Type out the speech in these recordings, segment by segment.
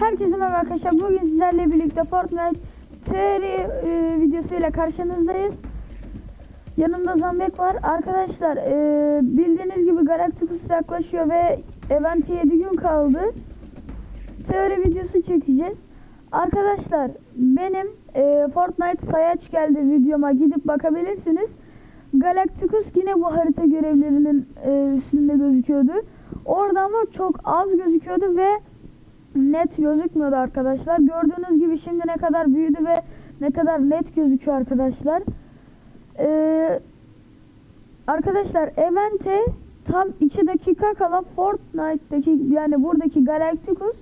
Herkese merhaba arkadaşlar. Bugün sizlerle birlikte Fortnite teori e, videosuyla karşınızdayız. Yanımda Zambek var. Arkadaşlar e, bildiğiniz gibi Galacticus yaklaşıyor ve event 7 gün kaldı. Teori videosu çekeceğiz. Arkadaşlar benim e, Fortnite sayaç geldi videoma gidip bakabilirsiniz. Galacticus yine bu harita görevlerinin e, üstünde gözüküyordu. Orada ama çok az gözüküyordu ve net gözükmüyordu arkadaşlar. Gördüğünüz gibi şimdi ne kadar büyüdü ve ne kadar net gözüküyor arkadaşlar. Ee, arkadaşlar Event'e tam 2 dakika kala Fortnite'daki yani buradaki Galacticus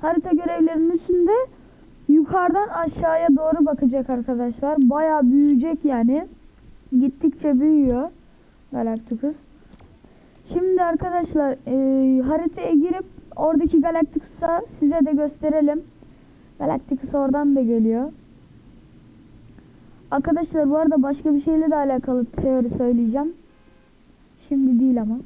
harita görevlerinin üstünde yukarıdan aşağıya doğru bakacak arkadaşlar. Bayağı büyüyecek yani. Gittikçe büyüyor Galacticus. Şimdi arkadaşlar e, haritaya girip oradaki Galacticus'a size de gösterelim. Galacticus oradan da geliyor. Arkadaşlar bu arada başka bir şeyle de alakalı teori söyleyeceğim. Şimdi değil ama.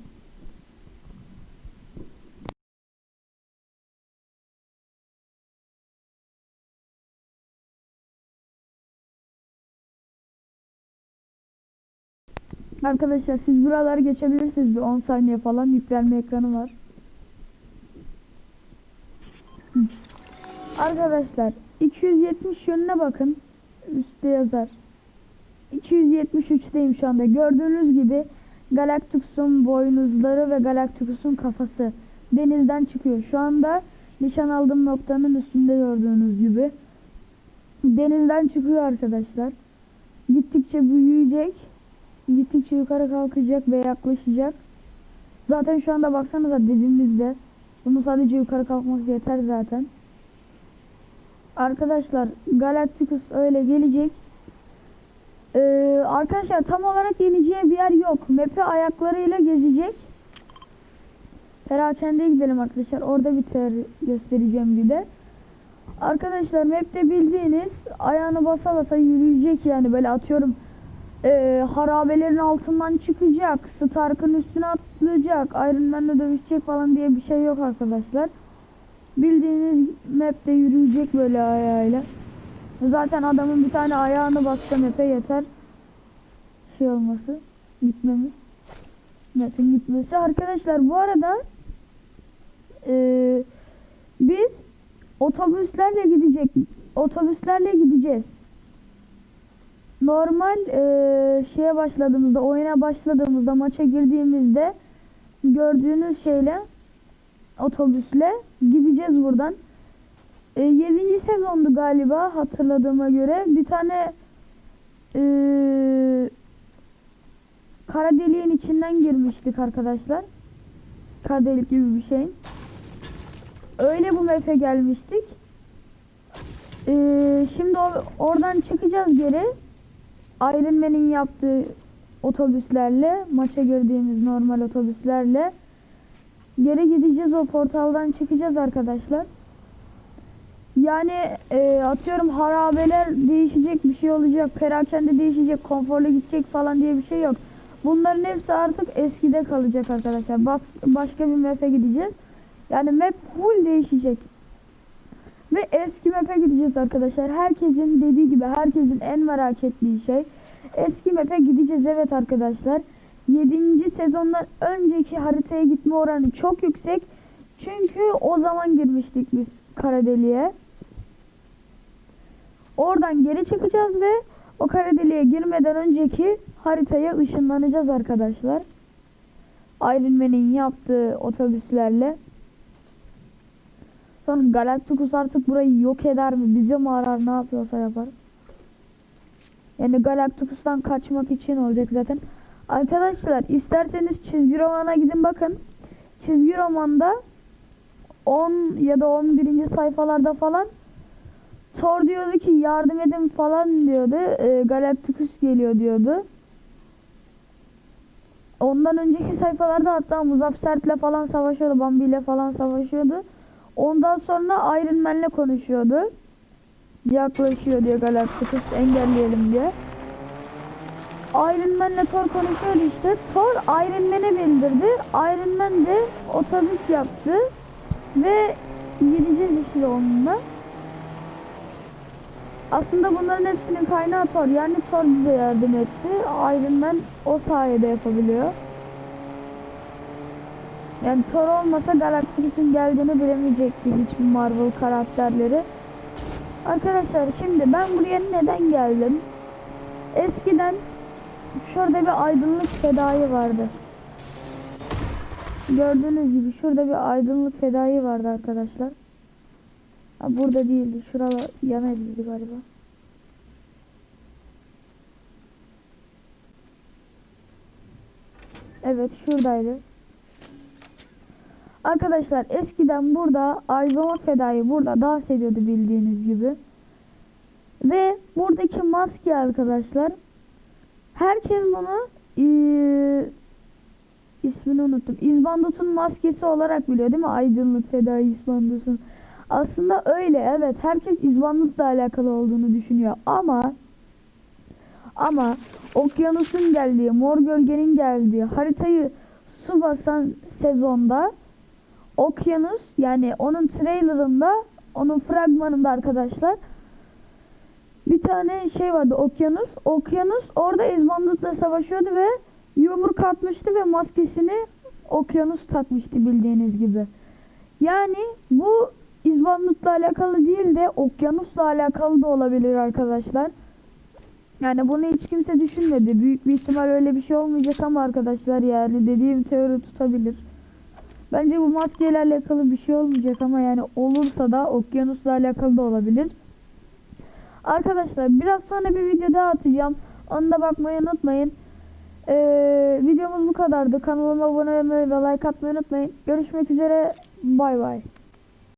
Arkadaşlar siz buraları geçebilirsiniz bir 10 saniye falan yüklenme ekranı var. Arkadaşlar 270 yönüne bakın. Üstte yazar. 273'teyim şu anda. Gördüğünüz gibi Galacticus'un boynuzları ve Galacticus'un kafası denizden çıkıyor. Şu anda nişan aldığım noktanın üstünde gördüğünüz gibi. Denizden çıkıyor arkadaşlar. Gittikçe büyüyecek. Gittikçe yukarı kalkacak ve yaklaşacak. Zaten şu anda baksanıza dibimizde. Bunun sadece yukarı kalkması yeter zaten. Arkadaşlar Galacticus öyle gelecek. Ee, arkadaşlar tam olarak yeneceği bir yer yok. Map'i ayaklarıyla gezecek. Perakende'ye gidelim arkadaşlar. Orada bir teori göstereceğim bir de. Arkadaşlar map'te bildiğiniz ayağını basa basa yürüyecek yani böyle atıyorum e, harabelerin altından çıkacak, Stark'ın üstüne atlayacak, Iron Man'le dövüşecek falan diye bir şey yok arkadaşlar. Bildiğiniz map'te yürüyecek böyle ayağıyla. Zaten adamın bir tane ayağını bassa map'e yeter. Şey olması, gitmemiz. Map'in gitmesi. Arkadaşlar bu arada e, biz otobüslerle gidecek, otobüslerle gideceğiz normal e, şeye başladığımızda, oyuna başladığımızda, maça girdiğimizde gördüğünüz şeyle otobüsle gideceğiz buradan. E, 7. sezondu galiba hatırladığıma göre. Bir tane e, kara deliğin içinden girmiştik arkadaşlar. Kara delik gibi bir şey. Öyle bu map'e gelmiştik. E, şimdi oradan çıkacağız geri. Iron Man'in yaptığı otobüslerle maça girdiğimiz normal otobüslerle geri gideceğiz o portaldan çıkacağız arkadaşlar. Yani e, atıyorum harabeler değişecek bir şey olacak, perakende değişecek, konforlu gidecek falan diye bir şey yok. Bunların hepsi artık eskide kalacak arkadaşlar. Bas, başka bir map'e gideceğiz. Yani map full değişecek. Ve eski map'e gideceğiz arkadaşlar. Herkesin dediği gibi herkesin en merak ettiği şey. Eski map'e gideceğiz evet arkadaşlar. 7. sezondan önceki haritaya gitme oranı çok yüksek. Çünkü o zaman girmiştik biz kara deliğe. Oradan geri çıkacağız ve o kara deliğe girmeden önceki haritaya ışınlanacağız arkadaşlar. Iron Man'in yaptığı otobüslerle. Sonra Galacticus artık burayı yok eder mi? Bize mi arar ne yapıyorsa yapar. Yani Galacticus'tan kaçmak için olacak zaten. Arkadaşlar isterseniz çizgi romana gidin bakın. Çizgi romanda 10 ya da 11. sayfalarda falan Thor diyordu ki yardım edin falan diyordu. E, Galacticus geliyor diyordu. Ondan önceki sayfalarda hatta Muzaffer'le falan savaşıyordu. Bambi ile falan savaşıyordu. Ondan sonra Iron Man'le konuşuyordu. Yaklaşıyor diye Galacticus engelleyelim diye. Iron Man'le Thor konuşuyordu işte. Thor Iron Man'e bildirdi. Iron Man de otobüs yaptı. Ve gideceğiz işte onunla. Aslında bunların hepsinin kaynağı Thor. Yani Thor bize yardım etti. Iron Man o sayede yapabiliyor. Yani Thor olmasa Galactus'un geldiğini bilemeyecektik hiçbir Marvel karakterleri. Arkadaşlar şimdi ben buraya neden geldim? Eskiden şurada bir aydınlık fedai vardı. Gördüğünüz gibi şurada bir aydınlık fedai vardı arkadaşlar. Ha, burada değildi. Şurada yan edildi galiba. Evet şuradaydı. Arkadaşlar eskiden burada aydınlık fedai burada dans ediyordu bildiğiniz gibi. Ve buradaki maske arkadaşlar herkes bunu eee, ismini unuttum. İzbandut'un maskesi olarak biliyor değil mi? Aydınlık Fedai İzbandut'un. Aslında öyle evet. Herkes İzbandut'la alakalı olduğunu düşünüyor ama ama okyanusun geldiği, mor gölgenin geldiği haritayı su basan sezonda okyanus yani onun trailerında onun fragmanında arkadaşlar bir tane şey vardı okyanus. Okyanus orada İzbandut'la savaşıyordu ve yumruk atmıştı ve maskesini okyanus takmıştı bildiğiniz gibi. Yani bu İzbandut'la alakalı değil de okyanusla alakalı da olabilir arkadaşlar. Yani bunu hiç kimse düşünmedi. Büyük bir ihtimal öyle bir şey olmayacak ama arkadaşlar yani dediğim teori tutabilir. Bence bu maskeyle alakalı bir şey olmayacak ama yani olursa da okyanusla alakalı da olabilir. Arkadaşlar biraz sonra bir video daha atacağım. Onu da bakmayı unutmayın. Ee, videomuz bu kadardı. Kanalıma abone olmayı ve like atmayı unutmayın. Görüşmek üzere. Bay bay.